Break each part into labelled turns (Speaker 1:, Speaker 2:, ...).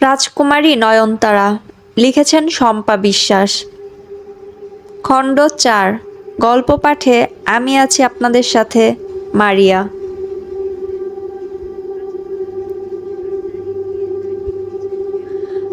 Speaker 1: রাজকুমারী নয়নতারা লিখেছেন শম্পা বিশ্বাস। খণ্ড চার, গল্প পাঠে আমি আছি আপনাদের সাথে মারিয়া।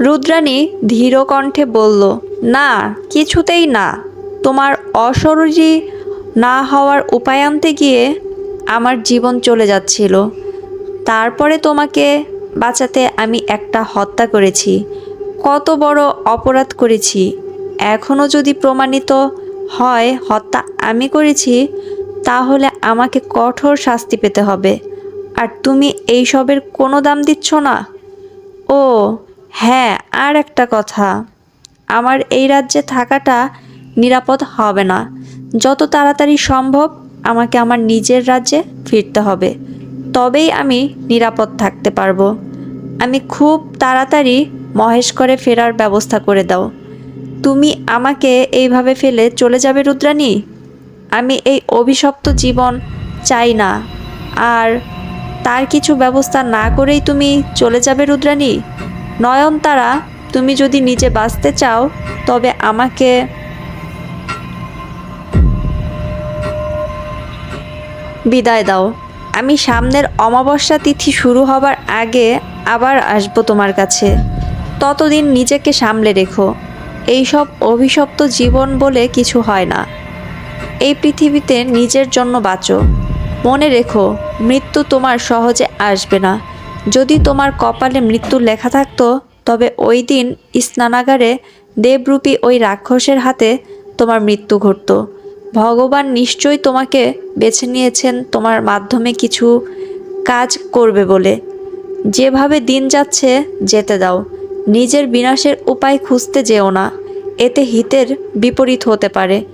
Speaker 1: রুদ্রাণী ধীর কণ্ঠে বলল, না, কিছুতেই না। তোমার অশরীরী না হওয়ার উপায় আনতে গিয়ে আমার জীবন চলে যাচ্ছিল। তারপরে তোমাকে বাঁচাতে আমি একটা হত্যা করেছি। কত বড় অপরাধ করেছি। এখনও যদি প্রমাণিত হয় হত্যা আমি করেছি, তাহলে আমাকে কঠোর শাস্তি পেতে হবে। আর তুমি এইসবের কোনো দাম দিচ্ছ না? ও হ্যাঁ আর একটা কথা। আমার এই রাজ্যে থাকাটা নিরাপদ হবে না। যত তাড়াতাড়ি সম্ভব আমাকে আমার নিজের রাজ্যে ফিরতে হবে। তবেই আমি নিরাপদ থাকতে পারব। আমি খুব তাড়াতাড়ি মহেশকরে ফেরার ব্যবস্থা করে দাও। তুমি আমাকে এইভাবে ফেলে চলে যাবে, রুদ্রাণী? আমি এই অভিশপ্ত জীবন চাই না। আর তার কিছু ব্যবস্থা না করেই তুমি চলে যাবে, রুদ্রাণী? নয়নতারা, তুমি যদি নিজে বাঁচতে চাও, তবে আমাকে বিদায় দাও। আমি সামনের অমাবস্যা তিথি শুরু হবার আগে আবার আসব তোমার কাছে। ততদিন নিজেকে সামলে রেখো। এইসব অভিশপ্ত জীবন বলে কিছু হয় না। এই পৃথিবীতে নিজের জন্য বাঁচো। মনে রেখো, মৃত্যু তোমার সহজে আসবে না। যদি তোমার কপালে মৃত্যু লেখা থাকতো, তবে ওই দিন স্নানাগারে দেবরূপী ওই রাক্ষসের হাতে তোমার মৃত্যু ঘটতো। ভগবান নিশ্চয়ই তোমাকে বেছে নিয়েছেন, তোমার মাধ্যমে কিছু কাজ করবে বলে। যেভাবে দিন যাচ্ছে, যেতে দাও। নিজের বিনাশের উপায় খুঁজতে যেও না। এতে হিতের বিপরীত হতে পারে।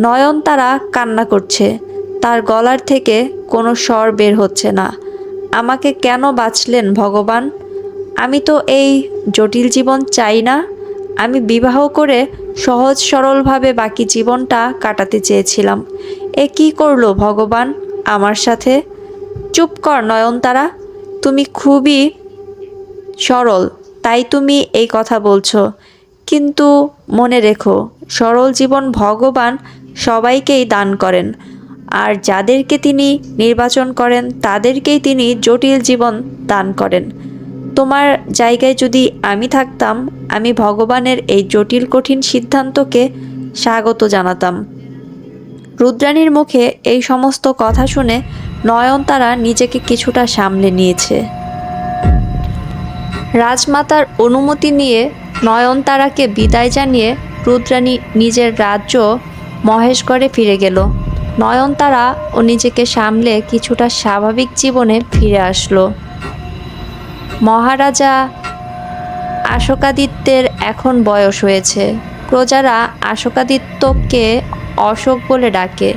Speaker 1: নয়নতারা কান্না করছে। তার গলার থেকে কোনো স্বর বের হচ্ছে না। আমাকে কেন বাঁচলেন ভগবান? আমি তো এই জটিল জীবন চাই না। আমি বিবাহ করে সহজ সরলভাবে বাকি জীবনটা কাটাতে চেয়েছিলাম। এ কি করল ভগবান আমার সাথে? চুপ কর নয়নতারা তুমি খুবই সরল, তাই তুমি এই কথা বলছো। কিন্তু মনে রেখো, সরল জীবন ভগবান সবাইকেই দান করেন, আর যাদেরকে তিনি নির্বাচন করেন, তাদেরকেই তিনি জটিল জীবন দান করেন। তোমার জায়গায় যদি আমি থাকতাম, আমি ভগবানের এই জটিল কঠিন সিদ্ধান্তকে স্বাগত জানাতাম। রুদ্রাণীর মুখে এই সমস্ত কথা শুনে নয়নতারা নিজেকে কিছুটা সামলে নিয়েছে। রাজমাতার অনুমতি নিয়ে নয়নতারাকে বিদায় জানিয়ে রুদ্রাণী নিজের রাজ্য মহেশগড়ে ফিরে গেল। নয়নতারা ও নিজেকে সামলে কিছুটা স্বাভাবিক জীবনে ফিরে আসলো। মহারাজা আশোকাদিত্যের এখন বয়স হয়েছে। প্রজারা আশোকাদিত্যকে অশোক বলে ডাকে।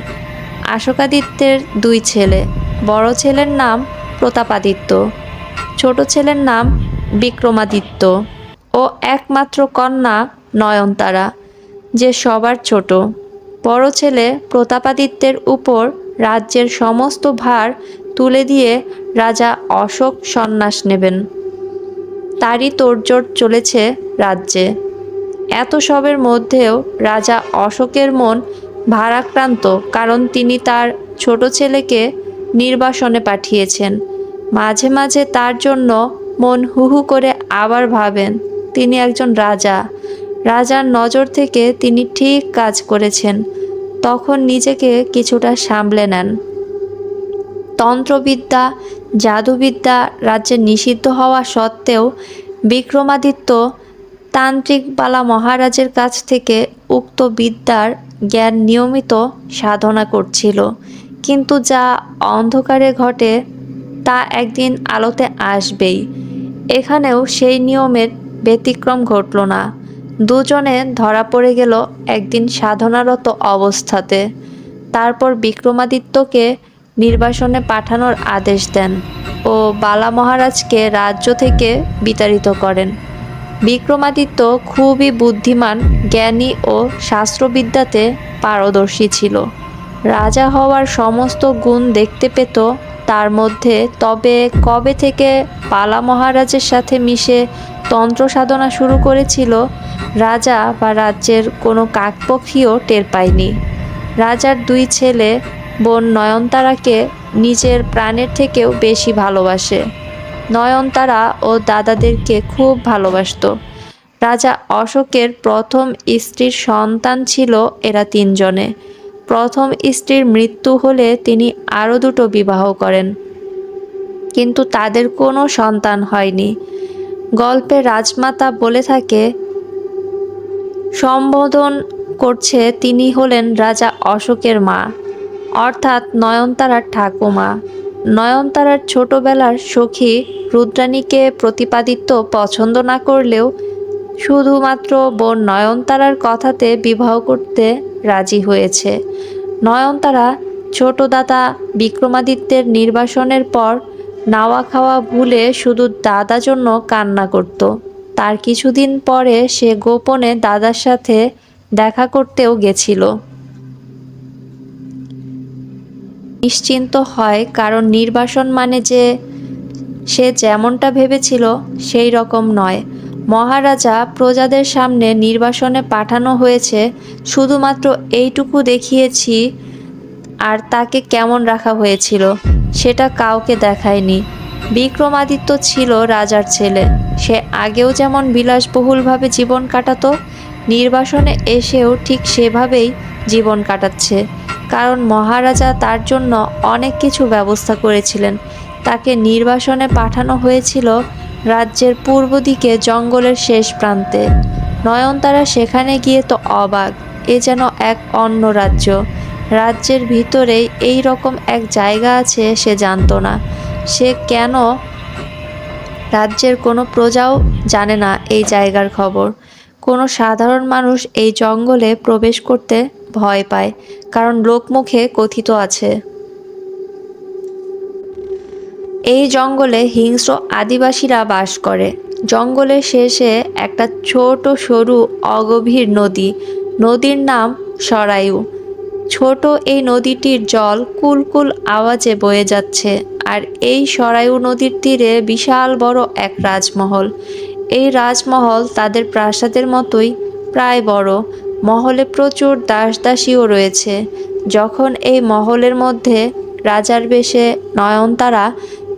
Speaker 1: আশোকাদিত্যের দুই ছেলে। বড় ছেলের নাম প্রতাপাদিত্য, ছোট ছেলের নাম বিক্রমাদিত্য ও একমাত্র কন্যা নয়নতারা, যে সবার ছোট। বড় ছেলে প্রতাপাদিত্যের উপর রাজ্যের সমস্ত ভার তুলে দিয়ে রাজা অশোক সন্ন্যাস নেবেন। তারই তোড়জোড় চলেছে রাজ্যে। এত সবের মধ্যেও রাজা অশোকের মন ভারাক্রান্ত, কারণ তিনি তার ছোট ছেলেকে নির্বাসনে পাঠিয়েছেন। মাঝে মাঝে তার জন্য মন হুহু করে আবার ভাবেন, তিনি একজন রাজা। রাজার নজর থেকে তিনি ঠিক কাজ করেছেন। তখন নিজেকে কিছুটা সামলে নেন। তন্ত্রবিদ্যা, জাদুবিদ্যা রাজ্যে নিষিদ্ধ হওয়া সত্ত্বেও বিক্রমাদিত্য তান্ত্রিক বালা মহারাজের কাছ থেকে উক্ত বিদ্যার জ্ঞান নিয়মিত সাধনা করছিল, কিন্তু যা অন্ধকারে ঘটে তা একদিন আলোতে আসবেই। এখানেও সেই নিয়মের ব্যতিক্রম ঘটল না। দুজনে ধরা পড়ে গেল একদিন সাধনারত অবস্থাতে। তারপর বিক্রমাদিত্যকে নির্বাসনে পাঠানোর আদেশ দেন ও বালা মহারাজকে রাজ্য থেকে বিতাড়িত করেন। বিক্রমাদিত্য খুবই বুদ্ধিমান, জ্ঞানী ও শাস্ত্রবিদ্যাতে পারদর্শী ছিল। রাজা হওয়ার সমস্ত গুণ দেখতে পেত, তার মধ্যে তবে কবে থেকে পালা মহারাজের সাথে মিশে তন্ত্র সাধনা শুরু করেছিল, রাজা বা রাজ্যের কোনো কাকপক্ষীও টের পায়নি। রাজার দুই ছেলে বোন নয়নতারাকে নিজের প্রাণের থেকেও বেশি ভালোবাসে। নয়নতারা ও দাদাদেরকে খুব ভালোবাসতো। রাজা অশোকের প্রথম স্ত্রীর সন্তান ছিল এরা তিনজনে। প্রথম স্ত্রীর মৃত্যু হলে তিনি আরও দুটো বিবাহ করেন। কিন্তু তাদের কোনো সন্তান হয়নি। গল্পে রাজমাতা বলে থাকে, সম্বোধন করছে তিনি হলেন রাজা অশোকের মা, অর্থাৎ নয়নতারার ঠাকুমা। নয়নতারার ছোটবেলার সখী রুদ্রাণীকে প্রতিপাদিত্য পছন্দ না করলেও শুধুমাত্র বোন নয়নতারার কথাতে বিবাহ করতে রাজি হয়েছে। নয়নতারা ছোট দাদা বিক্রমাদিত্যের নির্বাসনের পর নাওয়া খাওয়া ভুলে শুধু দাদা জন্য কান্না করত। তার কিছুদিন পরে সে গোপনে দাদার সাথে দেখা করতেও গেছিল। নিশ্চিন্ত হয়, কারণ নির্বাসন মানে যে সে যেমনটা ভেবেছিল সেই রকম নয়। মহারাজা প্রজাদের সামনে নির্বাসনে পাঠানো হয়েছে, শুধুমাত্র এইটুকু দেখিয়েছি আর তাকে কেমন রাখা হয়েছিল সেটা কাউকে দেখায়নি। বিক্রমাদিত্য ছিল রাজার ছেলে। সে আগেও যেমন বিলাসবহুলভাবে জীবন কাটাতো, নির্বাসনে এসেও ঠিক সেভাবেই জীবন কাটাচ্ছে। কারণ মহারাজা তার জন্য অনেক কিছু ব্যবস্থা করেছিলেন। তাকে নির্বাসনে পাঠানো হয়েছিল রাজ্যের পূর্ব দিকে জঙ্গলের শেষ প্রান্তে। নয়নতারা সেখানে গিয়ে তো অবাক, এ যেন এক অন্য রাজ্য। রাজ্যের ভিতরেই এই রকম এক জায়গা আছে সে জানতো না। সে কেন রাজ্যের কোনো প্রজাও জানে না এই জায়গার খবর। কোনো সাধারণ মানুষ এই জঙ্গলে প্রবেশ করতে ভয় পায়, কারণ লোকমুখে কথিত আছে। এই জঙ্গলে হিংস্র আদিবাসীরা বাস করে। জঙ্গলের শেষে একটা ছোট সরু অগভীর নদী। নদীর নাম সরায়ু। ছোট এই নদীটির জল কুলকুল আওয়াজে বয়ে যাচ্ছে, আর এই সরায়ু নদীর তীরে বিশাল বড় এক রাজমহল। এই রাজমহল তাদের প্রাসাদের মতোই প্রায় বড় মহলে প্রচুর দাস দাসীও রয়েছে। যখন এই মহলের মধ্যে রাজার বেশে নয়নতারা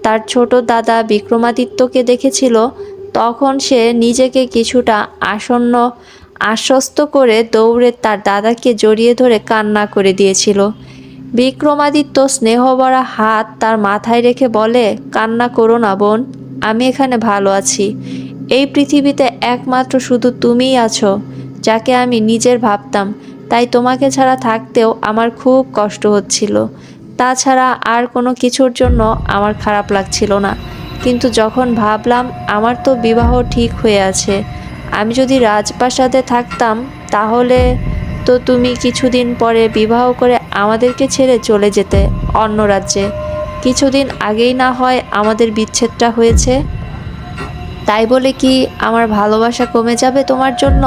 Speaker 1: তার ছোট দাদা বিক্রমাদিত্যকে দেখেছিল, তখন সে নিজেকে কিছুটা আসন্ন, আশ্বস্ত করে দৌড়ে তার দাদাকে জড়িয়ে ধরে কান্না করে দিয়েছিল। বিক্রমাদিত্য স্নেহভরা হাত তার মাথায় রেখে বলে, কান্না করো না বোন, আমি এখানে ভালো আছি। এই পৃথিবীতে একমাত্র শুধু তুমিই আছো। যাকে আমি নিজের ভাবতাম, তাই তোমাকে ছাড়া থাকতেও আমার খুব কষ্ট হচ্ছিল। তাছাড়া আর কোনো কিছুর জন্য আমার খারাপ লাগছিল না। কিন্তু যখন ভাবলাম, আমার তো বিবাহ ঠিক হয়ে আছে, আমি যদি রাজপ্রাসাদে থাকতাম, তাহলে তো তুমি কিছুদিন পরে বিবাহ করে আমাদেরকে ছেড়ে চলে যেতে অন্য রাজ্যে। কিছুদিন আগেই না হয় আমাদের বিচ্ছেদটা হয়েছে। তাই বলে কি আমার ভালোবাসা কমে যাবে তোমার জন্য?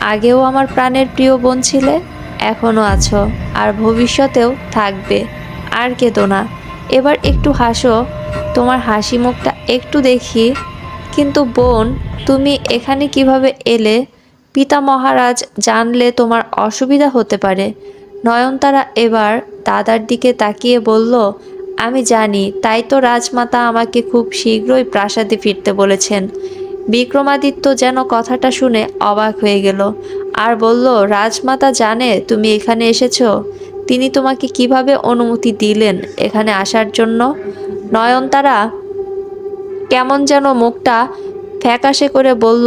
Speaker 1: আগেও আমার প্রাণের প্রিয় বোন ছিলে, এখনও আছো, আর ভবিষ্যতেও থাকবে, আর কেঁদো না। এবার একটু হাসো, তোমার হাসি মুখটা একটু দেখি। কিন্তু বোন, তুমি এখানে কীভাবে এলে? পিতা মহারাজ জানলে তোমার অসুবিধা হতে পারে। নয়নতারা এবার দাদার দিকে তাকিয়ে বলল, আমি জানি, তাই তো রাজমাতা আমাকে খুব শীঘ্রই প্রাসাদে ফিরতে বলেছেন। বিক্রমাদিত্য যেন কথাটা শুনে অবাক হয়ে গেল। আর বলল, রাজমাতা জানে তুমি এখানে এসেছ? তিনি তোমাকে কীভাবে অনুমতি দিলেন এখানে আসার জন্য? নয়নতারা কেমন যেন মুখটা ফ্যাকাশে করে বলল,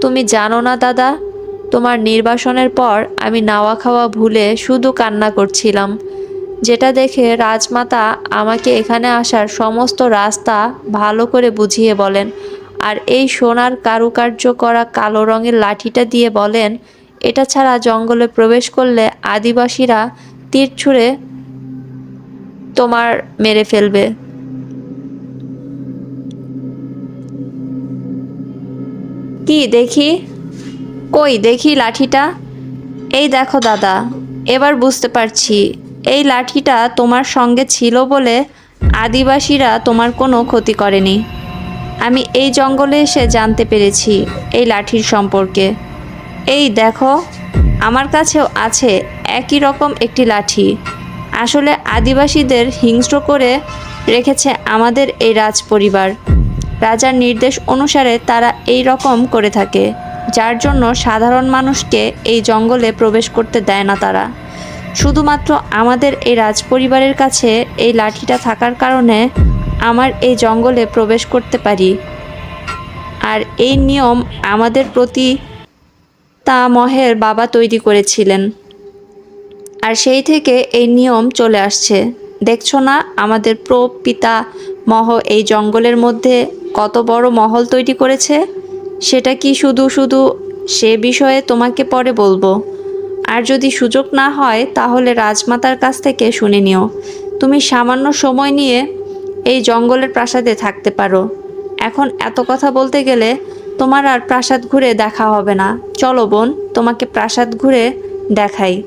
Speaker 1: তুমি জানো না দাদা, তোমার নির্বাসনের পর আমি নাওয়া খাওয়া ভুলে শুধু কান্না করছিলাম। যেটা দেখে রাজমাতা আমাকে এখানে আসার সমস্ত রাস্তা ভালো করে বুঝিয়ে বলেন। আর এই সোনার কারুকার্য করা কালো রঙের লাঠিটা দিয়ে বলেন, এটা ছাড়া জঙ্গলে প্রবেশ করলে আদিবাসীরা তীর ছুঁড়ে তোমার মেরে ফেলবে। কি, দেখি? কই, দেখি লাঠিটা? এই দেখো দাদা, এবার বুঝতে পারছি। এই লাঠিটা তোমার সঙ্গে ছিল বলে আদিবাসীরা তোমার কোনো ক্ষতি করেনি। আমি এই জঙ্গলে এসে জানতে পেরেছি এই লাঠির সম্পর্কে। এই দেখো, আমার কাছেও আছে একই রকম একটি লাঠি। আসলে আদিবাসীদের হিংস্র করে রেখেছে আমাদের এই রাজ পরিবার রাজার নির্দেশ অনুসারে তারা এই রকম করে থাকে, যার জন্য সাধারণ মানুষকে এই জঙ্গলে প্রবেশ করতে দেয় না তারা। শুধুমাত্র আমাদের এই রাজ পরিবারের কাছে এই লাঠিটা থাকার কারণে আমার এই জঙ্গলে প্রবেশ করতে পারি। আর এই নিয়ম আমাদের প্রতি তা মহের বাবা তৈরি করেছিলেন। আর সেই থেকে এই নিয়ম চলে আসছে। দেখছ না, আমাদের প্র পিতা মহ এই জঙ্গলের মধ্যে কত বড় মহল তৈরি করেছে? সেটা কি শুধু শুধু সে বিষয়ে তোমাকে পরে বলব? আর যদি সুযোগ না হয়, তাহলে রাজমাতার কাছ থেকে শুনে নিও। তুমি সামান্য সময় নিয়ে এই জঙ্গলের প্রাসাদে থাকতে পারো। এখন এত কথা বলতে গেলে তোমার আর প্রাসাদ ঘুরে দেখা হবে না। চলো বোন, তোমাকে প্রাসাদ ঘুরে দেখাই।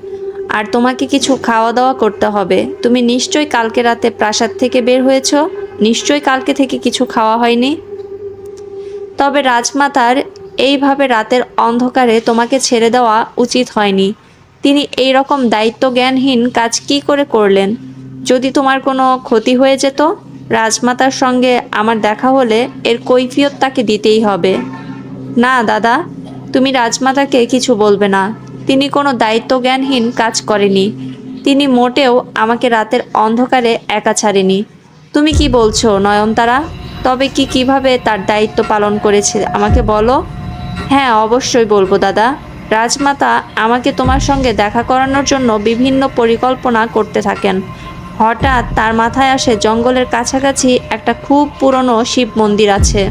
Speaker 1: আর তোমাকে কিছু খাওয়া দাওয়া করতে হবে। তুমি নিশ্চয়ই কালকে রাতে প্রাসাদ থেকে বের হয়েছ? নিশ্চয়ই কালকে থেকে কিছু খাওয়া হয়নি? তবে রাজমাতার এইভাবে রাতের অন্ধকারে তোমাকে ছেড়ে দেওয়া উচিত হয়নি। তিনি এই রকম দায়িত্ব জ্ঞানহীন কাজ কি করে করলেন? যদি তোমার কোনো ক্ষতি হয়ে যেত? রাজমাতার সঙ্গে আমার দেখা হলে এর কৈফিয়ত তাকে দিতেই হবে। না, দাদা, তুমি রাজমাতাকে কিছু বলবে না। তিনি কোনো দায়িত্ব জ্ঞানহীন কাজ করেনি। তিনি মোটেও আমাকে রাতের অন্ধকারে একা ছাড়েনি। তুমি কি বলছো, নয়নতারা? তবে কি কীভাবে তার দায়িত্ব পালন করেছে, আমাকে বলো? হ্যাঁ অবশ্যই বলব, দাদা। রাজমাতা আমাকে তোমার সঙ্গে দেখা করানোর জন্য বিভিন্ন পরিকল্পনা করতে থাকেন। হঠাৎ তার মাথায় আসে জঙ্গলের কাছাকাছি একটা খুব পুরনো শিব মন্দির আছে।